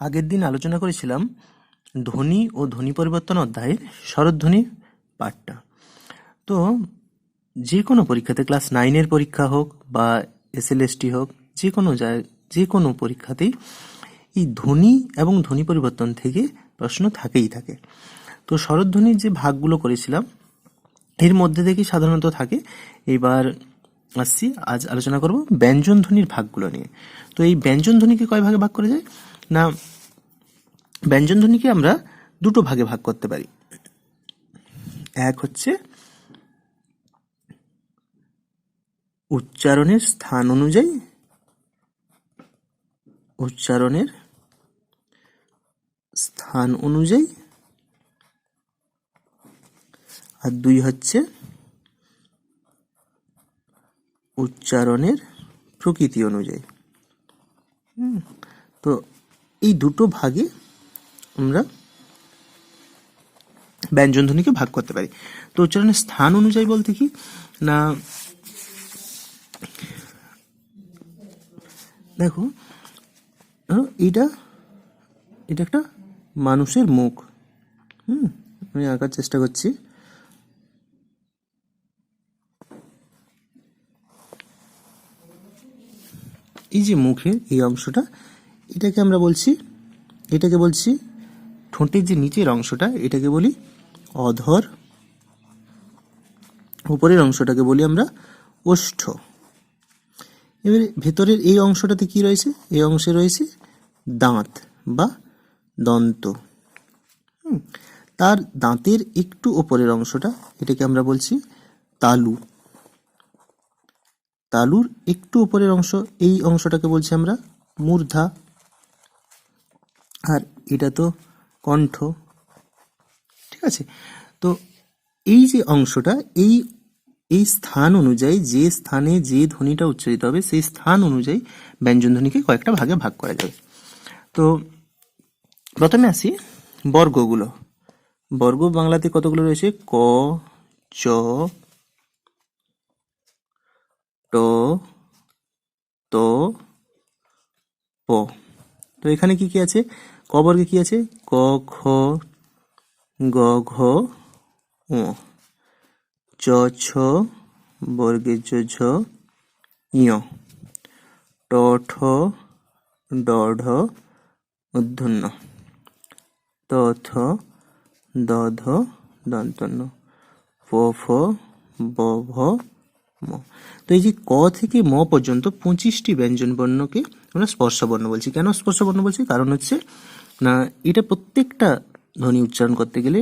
আগের দিন আলোচনা করেছিলাম ধ্বনি ও ধ্বনি পরিবর্তন অধ্যায়ের স্বরধ্বনি পাঠটা। তো যে কোনো পরীক্ষাতে ক্লাস নাইনের পরীক্ষা হোক বা এসএলএসটি হোক, যে কোনো যে কোনো পরীক্ষাতেই এই ধ্বনি এবং ধ্বনি পরিবর্তন থেকে প্রশ্ন থাকেই থাকে। তো স্বরধ্বনির যে ভাগগুলো করেছিলাম, এর মধ্যে থেকেই সাধারণত থাকে। এবার আসছি, আজ আলোচনা করব ব্যঞ্জন ধ্বনির ভাগগুলো নিয়ে। তো এই ব্যঞ্জন ধ্বনিকে কয় ভাগে ভাগ করা যায়? না, ব্যঞ্জন ধ্বনিকে আমরা দুটো ভাগে ভাগ করতে পারি। এক হচ্ছে উচ্চারণের স্থান অনুযায়ী, উচ্চারণের স্থান অনুযায়ী, আর দুই হচ্ছে উচ্চারণের প্রকৃতি অনুযায়ী। তো এই দুটো ভাগে আমরা ব্যঞ্জন ধ্বনিকে ভাগ করতে পারি। তো উচ্চারণের স্থান অনুযায়ী বলতে কি? না, দেখো এইটা, এটা একটা মানুষের মুখ। হুম, আমি আঁকার চেষ্টা করছি। এই যে মুখের এই অংশটা এটাকে আমরা বলছি, এটাকে বলছি ঠোঁটের যে নিচের অংশটা, এটাকে বলি অধর। উপরের অংশটাকে বলি আমরা ওষ্ঠ। এবারে ভেতরের এই অংশটাতে কি রয়েছে? এই অংশে রয়েছে দাঁত বা দন্ত। তার দাঁতের একটু ওপরের অংশটা, এটাকে আমরা বলছি তালু। তালুর একটু ওপরের অংশ, এই অংশটাকে বলছি আমরা মূর্ধা আর এটা তো কণ্ঠ। ঠিক আছে? তো এই যে অংশটা, এই এই স্থান অনুযায়ী যে স্থানে যে ধ্বনিটা উচ্চারিত হবে, সেই স্থান অনুযায়ী ব্যঞ্জন ধ্বনিকে কয়েকটা ভাগে ভাগ করা যাবে। তো প্রথমে আসি বর্গগুলো। বর্গ বাংলাতে কতগুলো রয়েছে? ক, চ, ট, ত, প। তো এখানে কি কি আছে? ক বর্গে কি আছে? ক, খ, গ, ঘ ও চ, ছ বর্গে জ ঝ ইয় ট, ঠ মূর্ধন্য ত, থ, দ, ধ, দন্তন্য। প ফ, ব, ভ ম। তো এই যে ক থেকে ম পর্যন্ত পঁচিশটি ব্যঞ্জন বর্ণকে আমরা স্পর্শ বর্ণ বলছি। কেন স্পর্শ বর্ণ বলছি? কারণ হচ্ছে, না, এটা প্রত্যেকটা ধ্বনি উচ্চারণ করতে গেলে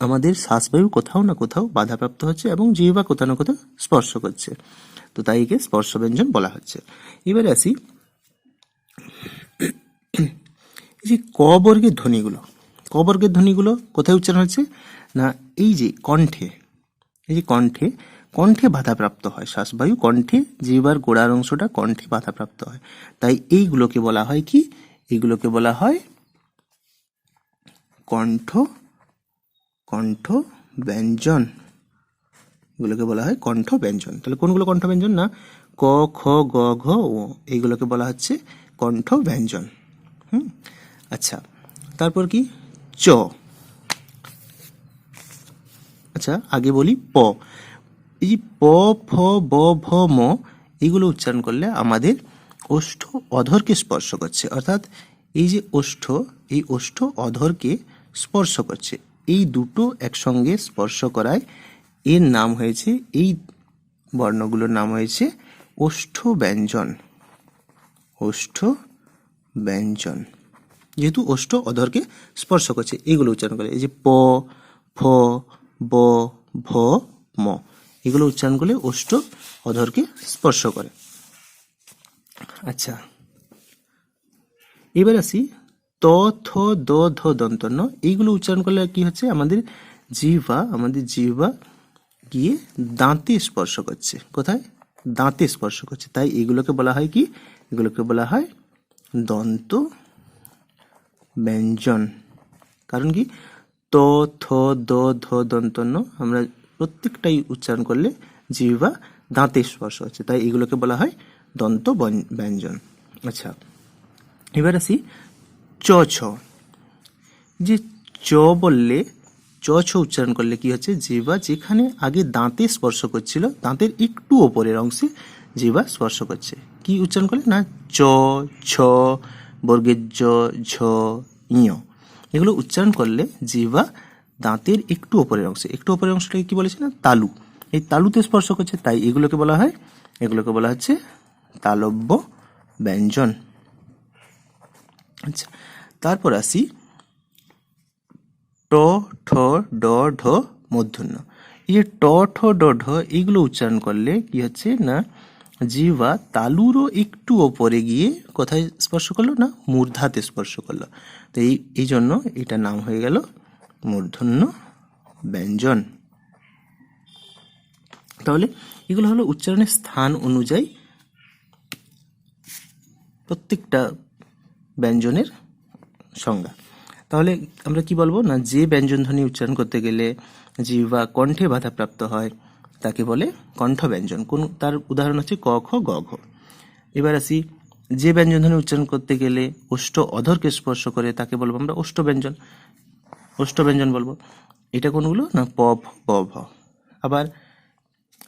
আমাদের শ্বাসবায়ু কোথাও না কোথাও বাধাপ্রাপ্ত হচ্ছে এবং জিহ্বা কোথাও না কোথাও স্পর্শ করছে। তো তাই একে স্পর্শ ব্যঞ্জন বলা হচ্ছে। এবারে আসি। যে ক বর্গের ধ্বনিগুলো, ক বর্গের ধ্বনিগুলো কোথায় উচ্চারণ হচ্ছে? না, এই যে কণ্ঠে, এই যে কণ্ঠে কণ্ঠে বাধাপ্রাপ্ত হয় শ্বাসবায়ু, কণ্ঠে জিহ্বার গোড়ার অংশটা কণ্ঠে বাধাপ্রাপ্ত হয়। তাই এইগুলোকে বলা হয় কি? এইগুলোকে বলা হয় কণ্ঠ কণ্ঠ ব্যঞ্জন। এগুলোকে বলা হয় কণ্ঠ ব্যঞ্জন। তাহলে কোনগুলো কণ্ঠ ব্যঞ্জন না? ক, খ, গ, ঘ, ও। এইগুলোকে বলা হচ্ছে কণ্ঠ ব্যঞ্জন। হুম? আচ্ছা তারপর কি? চ। আচ্ছা আগে বলি প। এই প ফ ব ভ ম এইগুলো উচ্চারণ করলে আমাদের ওষ্ঠ অধরকে স্পর্শ করছে। অর্থাৎ এই যে ওষ্ঠ, এই ওষ্ঠ অধরকে স্পর্শ করছে। এই দুটো একসঙ্গে স্পর্শ করায় এর নাম হয়েছে, এই বর্ণগুলোর নাম হয়েছে ওষ্ঠ ব্যঞ্জন ওষ্ঠ ব্যঞ্জন যেহেতু ওষ্ঠ অধরকে স্পর্শ করছে, এগুলো উচ্চারণ করে এই যে প, ফ, ব, ভ, ম। এগুলো উচ্চারণ করলে ওষ্ঠ অধরকে স্পর্শ করে। আচ্ছা। এবার আসি ত, থ, দ, ধ দন্তন্য এইগুলো উচ্চারণ করলে কি হচ্ছে? আমাদের জিহ্বা আমাদের জিহ্বা গিয়ে দাঁতে স্পর্শ করছে। কোথায়? দাঁতে স্পর্শ করছে। তাই এগুলোকে বলা হয় কি? এগুলোকে বলা হয় দন্ত ব্যঞ্জন। কারণ কি? ত, থ, দ, ধ দন্তন্য আমরা প্রত্যেকটাই উচ্চারণ করলে জিহ্বা দাঁতে স্পর্শ হচ্ছে। তাই এগুলোকে বলা হয় দন্ত ব্যঞ্জন। আচ্ছা এবার আসি চ, ছ। যে চ বললে, চ, ছ উচ্চারণ করলে কি হচ্ছে? জিবা যেখানে আগে দাঁতে স্পর্শ করছিল, দাঁতের একটু ওপরের অংশে জিবা স্পর্শ করছে। কি উচ্চারণ করলে না? চ, ছ, বর্গের জ, ঝ ইয় এগুলো উচ্চারণ করলে জিবা দাঁতের একটু ওপরের অংশে, একটু ওপরের অংশটাকে কি বলেছে না? তালু। এই তালুতে স্পর্শ করছে, তাই এগুলোকে বলা হয়, এগুলোকে বলা হচ্ছে তালব্য ব্যঞ্জন। আচ্ছা তারপর আসি ট, ঠ, ড, ঢ মূর্ধন্য এই যে ট, ঠ, ড, ঢ এইগুলো উচ্চারণ করলে কি হচ্ছে না, জিহ্বা তালুরও একটু ওপরে গিয়ে কোথায় স্পর্শ করল না, মূর্ধাতে স্পর্শ করল। তো এই এই জন্য এটা নাম হয়ে গেল মূর্ধন্য ব্যঞ্জন। তাহলে এগুলো হলো উচ্চারণের স্থান অনুযায়ী প্রত্যেকটা ব্যঞ্জনের সংজ্ঞা। তাহলে আমরা কি বলব? না, যে ব্যঞ্জন ধ্বনি উচ্চারণ করতে গেলে জিহ্বা কণ্ঠে বাধাপ্রাপ্ত হয়, তাকে বলে কণ্ঠ ব্যঞ্জন। কোন, তার উদাহরণ হচ্ছে ক, খ, গ, ঘ। এবার আসি, যে ব্যঞ্জন ধ্বনি উচ্চারণ করতে গেলে ওষ্ঠ অধরকে স্পর্শ করে, তাকে বলব আমরা ওষ্ঠ ব্যঞ্জন। ওষ্ঠ ব্যঞ্জন বলব। এটা কোনগুলো? না প ব ভ আবার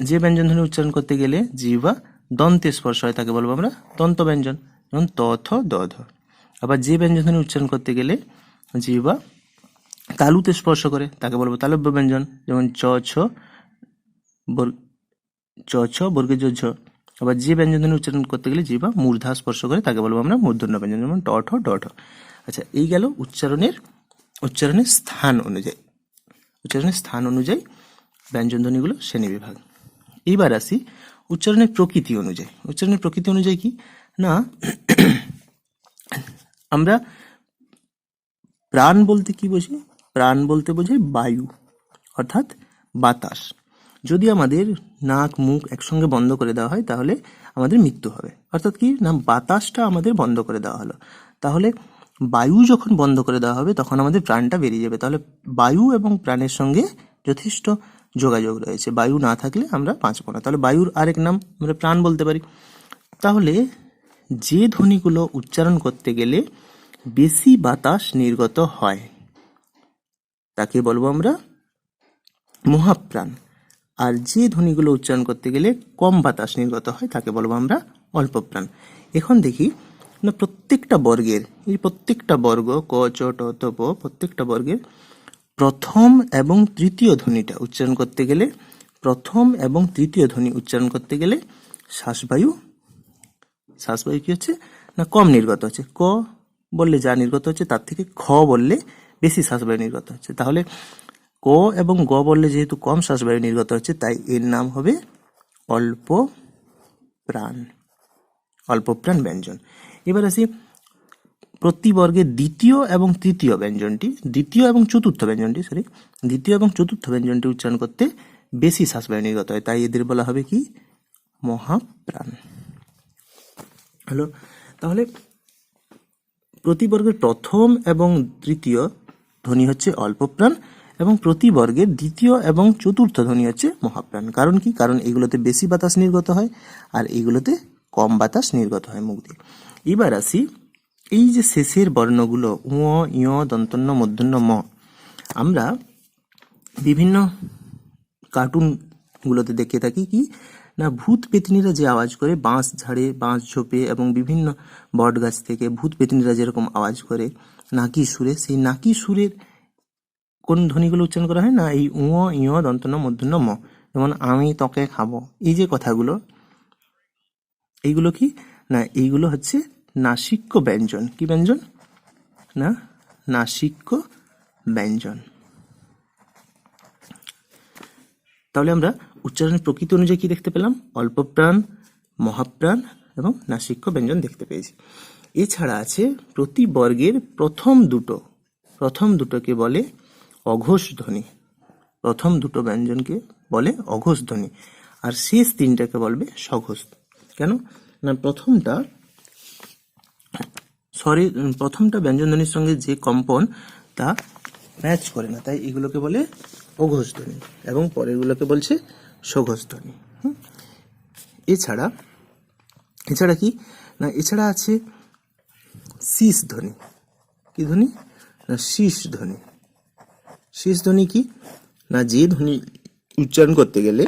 যে ব্যঞ্জন ধ্বনি উচ্চারণ করতে গেলে জিহ্বা দন্তে স্পর্শ হয়, তাকে বলব আমরা দন্ত ব্যঞ্জন। যেমন ত থ দ ধ আবার যে ব্যঞ্জন ধ্বনি উচ্চারণ করতে গেলে জিহ্বা তালুতে স্পর্শ করে, তাকে বলব তালব্য ব্যঞ্জন। যেমন চ, ছ বর- চ, ছ বর্গের জ, ঝ। আবার যে ব্যঞ্জন ধ্বনি উচ্চারণ করতে গেলে জিহ্বা মূর্ধা স্পর্শ করে, তাকে বলব আমরা মূর্ধন্য ব্যঞ্জন। যেমন ট, ঠ, ড, ঠ। আচ্ছা এই গেল উচ্চারণের উচ্চারণের স্থান অনুযায়ী। উচ্চারণের স্থান অনুযায়ী ব্যঞ্জনধ্বনিগুলো শ্রেণি বিভাগ। এইবার আসি উচ্চারণের প্রকৃতি অনুযায়ী। উচ্চারণের প্রকৃতি অনুযায়ী কি? না, আমরা প্রাণ বলতে কি বুঝি প্রাণ বলতে বোঝাই বায়ু, অর্থাৎ বাতাস। যদি আমাদের নাক, মুখ একসঙ্গে বন্ধ করে দেওয়া হয়, তাহলে আমাদের মৃত্যু হবে। অর্থাৎ কি? না, বাতাসটা আমাদের বন্ধ করে দেওয়া হলো। তাহলে বায়ু যখন বন্ধ করে দেওয়া হবে, তখন আমাদের প্রাণটা বেরিয়ে যাবে। তাহলে বায়ু এবং প্রাণের সঙ্গে যথেষ্ট যোগাযোগ রয়েছে। বায়ু না থাকলে আমরা বাঁচবো না। তাহলে বায়ুর আরেক নাম আমরা প্রাণ বলতে পারি। তাহলে যে ধ্বনিগুলো উচ্চারণ করতে গেলে বেশি বাতাস নির্গত হয়, তাকে বলব আমরা মহাপ্রাণ। আর যে ধ্বনিগুলো উচ্চারণ করতে গেলে কম বাতাস নির্গত হয়, তাকে বলব আমরা অল্প প্রাণ এখন দেখি না, প্রত্যেকটা বর্গের, এই প্রত্যেকটা বর্গ ক, চ, ট, ত, প, প্রত্যেকটা বর্গের প্রথম এবং তৃতীয় ধ্বনিটা উচ্চারণ করতে গেলে, প্রথম এবং তৃতীয় ধ্বনি উচ্চারণ করতে গেলে শ্বাসবায়ু শ্বাসবায়ু কি হচ্ছে? না, কম নির্গত হচ্ছে। ক বললে যা নির্গত হচ্ছে, তার থেকে খ বললে বেশি শ্বাসবায়ু নির্গত হচ্ছে। তাহলে ক এবং গ বললে যেহেতু কম শ্বাসবায়ু নির্গত হচ্ছে, তাই এর নাম হবে অল্প প্রাণ অল্প প্রাণ ব্যঞ্জন। এবার আসি প্রতি বর্গের দ্বিতীয় এবং তৃতীয় ব্যঞ্জনটি, দ্বিতীয় এবং চতুর্থ ব্যঞ্জনটি সরি দ্বিতীয় এবং চতুর্থ ব্যঞ্জনটি উচ্চারণ করতে বেশি শ্বাসবায়ু নির্গত হয়, তাই এদের বলা হবে কি? মহাপ্রাণ। হ্যালো, তাহলে প্রতি বর্গের প্রথম এবং তৃতীয় ধ্বনি হচ্ছে অল্পপ্রাণ এবং প্রতি বর্গের দ্বিতীয় এবং চতুর্থ ধ্বনি হচ্ছে মহাপ্রাণ। কারণ কি? কারণ এগুলোতে বেশি বাতাস নির্গত হয় আর এগুলোতে কম বাতাস নির্গত হয় মুখ দিয়ে। এবার আসি, এই যে শেষের বর্ণগুলো, উ ইয় দন্তন্য, মধ্যন্য, ম, আমরা বিভিন্ন কার্টুনগুলোতে দেখে থাকি কি, না ভূত পেতনিরা যে আওয়াজ করে বাঁশ ঝাড়ে, বাঁশ ঝোপে এবং বিভিন্ন বট গাছ থেকে ভূত পেতনিরা যেরকম আওয়াজ করে, নাকি সুরে, সেই নাকি সুরের কোন ধ্বনিগুলো উচ্চারণ করা হয় না? এই উ ইয় দন্তন্য, মধ্যন্য, ম, যেমন আমি তোকে খাব, এই যে কথাগুলো, এইগুলো কি? না, এইগুলো হচ্ছে নাসিক্য ব্যঞ্জন। কি ব্যঞ্জন? না, নাসিক্য ব্যঞ্জন। তাহলে আমরা উচ্চারণের প্রকৃতি অনুযায়ী কি দেখতে পেলাম? অল্প প্রাণ মহাপ্রাণ এবং নাসিক্য ব্যঞ্জন দেখতে পেয়েছি। এছাড়া আছে প্রতি বর্গের প্রথম দুটো। প্রথম দুটোকে বলে অঘোষ ধ্বনি প্রথম দুটো ব্যঞ্জনকে বলে অঘোষ ধ্বনি আর শেষ তিনটাকে বলবে সঘোষ। কেন? না, প্রথমটা সরি প্রথমটা ব্যঞ্জনধ্বনির সঙ্গে যে কম্পন, তা ম্যাচ করে না। তাই এগুলোকে বলে অঘোষ ধ্বনি এবং পরেরগুলোকে বলছে সঘোষ ধ্বনি হুম? এছাড়া এছাড়া কি? না, এছাড়া আছে শীষ ধ্বনি কি ধ্বনি? না শীষ ধ্বনি শীষ ধ্বনি কি? না, যে ধ্বনি উচ্চারণ করতে গেলে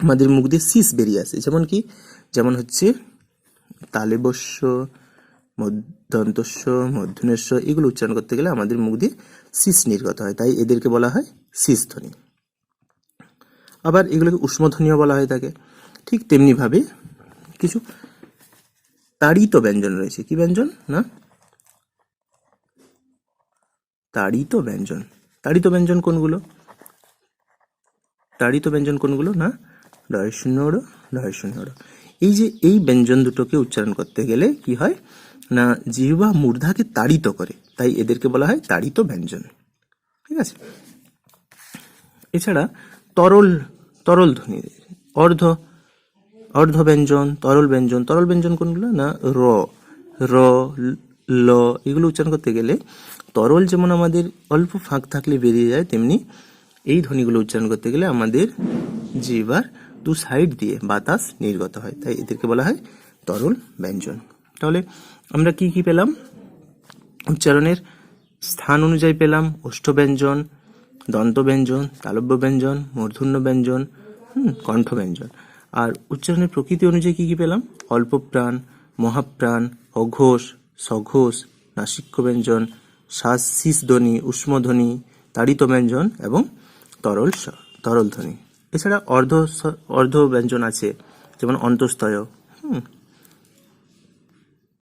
আমাদের মুখ দিয়ে শীষ বেরিয়ে আসে। যেমন কি? যেমন হচ্ছে তালেবস্য মধ্যন্তস্য মধ্যনেস্য এগুলো উচ্চারণ করতে গেলে আমাদের মুখ দিয়ে শীষ নির্গত হয়। তাই এদেরকে বলা হয় শীষ ধ্বনি। আবার এগুলোকে উষ্মধ্বনিও বলা হয়ে থাকে। ঠিক তেমনিভাবে কিছু তাড়িত ব্যঞ্জন রয়েছে। কি ব্যঞ্জন? না? তাড়িত ব্যঞ্জন। তাড়িত ব্যঞ্জন কোনগুলো? তাড়িত ব্যঞ্জন কোনগুলো? না? ডয় শূন্য ড়, ডয় শূন্য ড়। এই যে এই ব্যঞ্জন দুটোকে উচ্চারণ করতে গেলে কি হয়? না জিহ্বা মূর্ধাকে তাড়িত করে। তাই এদেরকে বলা হয় তাড়িত ব্যঞ্জন। ঠিক আছে? এছাড়া তরল তরল ধ্বনি অর্ধ অর্ধ ব্যঞ্জন তরল ব্যঞ্জন তরল ব্যঞ্জন কোনগুলো? না র র ল এগুলো উচ্চারণ করতে গেলে তরল যেমন আমাদের অল্প ফাঁক থাকলে বেরিয়ে যায় তেমনি এই ধ্বনিগুলো উচ্চারণ করতে গেলে আমাদের জিহ্বার দু সাইড দিয়ে বাতাস নির্গত হয়, তাই এদেরকে বলা হয় তরল ব্যঞ্জন। তাহলে আমরা কি কি পেলাম? উচ্চারণের স্থান অনুযায়ী পেলাম ওষ্ঠ ব্যঞ্জন দন্ত ব্যঞ্জন তালব্য ব্যঞ্জন মূর্ধন্য ব্যঞ্জন কণ্ঠ ব্যঞ্জন আর উচ্চারণের প্রকৃতি অনুযায়ী কি কি পেলাম? অল্প প্রাণ মহাপ্রাণ, অঘোষ, সঘোষ নাসিক্য ব্যঞ্জন শ্বাস শীষ ধ্বনি উষ্মধ্বনি তাড়িত ব্যঞ্জন এবং তরল তরল ধ্বনি এছাড়া অর্ধ অর্ধ ব্যঞ্জন আছে যেমন অন্তস্তয় হুম।